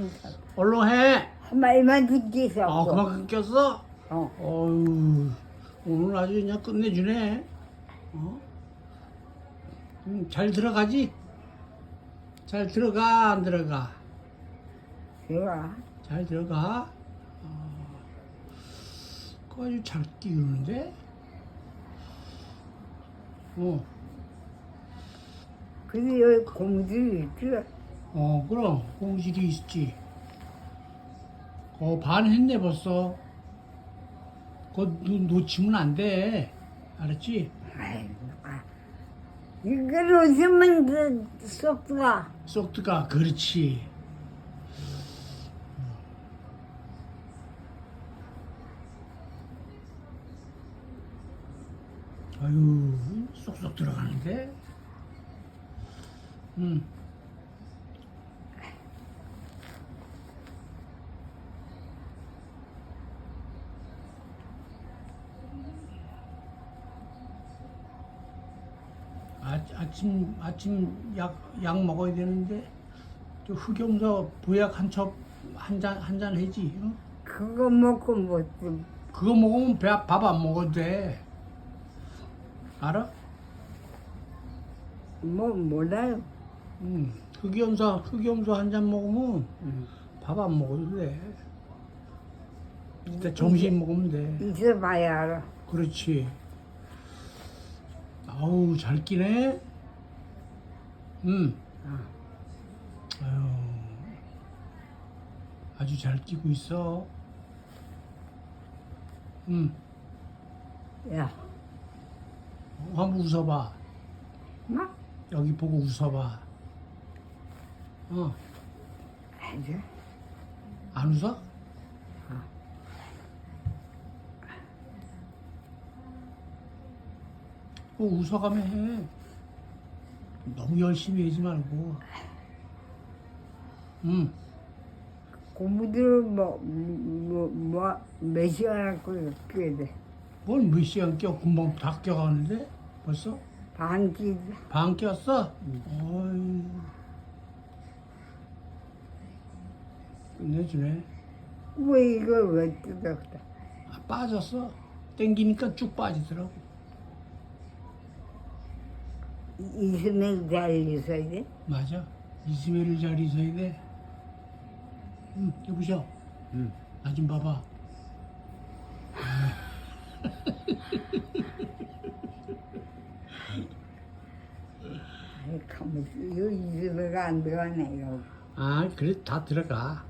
항상. 얼른 해. 한 마리만 듣기서. 아, 그만 끊겼어? 어. 어휴, 오늘 아주 그냥 끝내주네. 어? 음, 잘 들어가지? 잘 들어가, 안 들어가? 좋아. 잘 들어가? 어, 그거 아주 잘 끼우는데? 어, 근데 여기 고무줄이 있지? 어, 그럼, 공실이 있지. 어, 반 했네, 벌써. 그거 놓- 놓치면 안 돼. 알았지? 아. 이걸 웃으면 그, 쏙 들어가. 쏙 들어가, 그렇지. 아유, 쏙쏙 들어가는데? 음. 아, 아침 아침 약 약 먹어야 되는데 저 흑염소 보약 한 첩 한 잔 한 잔 해지. 어? 그거 먹고 못, 좀, 그거 먹으면 밥 안 먹어도 돼. 알아? 뭐, 몰라요. 응. 흑염소 흑염소 한 잔 먹으면 밥안 먹어도 돼. 이따 점심 먹으면 돼. 있어봐야 알아. 그렇지. 아우 잘 끼네. 응. 아유 아주 잘 끼고 있어. 응. 야, 한번 웃어봐. 뭐? 여기 보고 웃어봐. 어, 아주. 안 웃어? 어, 웃어가며 해. 너무 열심히 하지 말고. 응. 고무줄 뭐, 뭐, 뭐, 몇 시간 갖고 끼야 돼. 뭘몇 시간 껴? 금방 다 껴가는데? 벌써? 반 끼, 반 꼈어? 어이. 끝내주네. 왜 이걸 왜 뜯었다? 아, 빠졌어. 땡기니까 쭉 빠지더라고. 이스멜 잘 있어야 돼? 맞아. 이스메를 잘 있어야 돼. 응, 여보셔. 응. 나 좀 봐봐. 아이, 가만 이거 이스멜가 안 들어가네, 이거. 아, 그래, 다 들어가.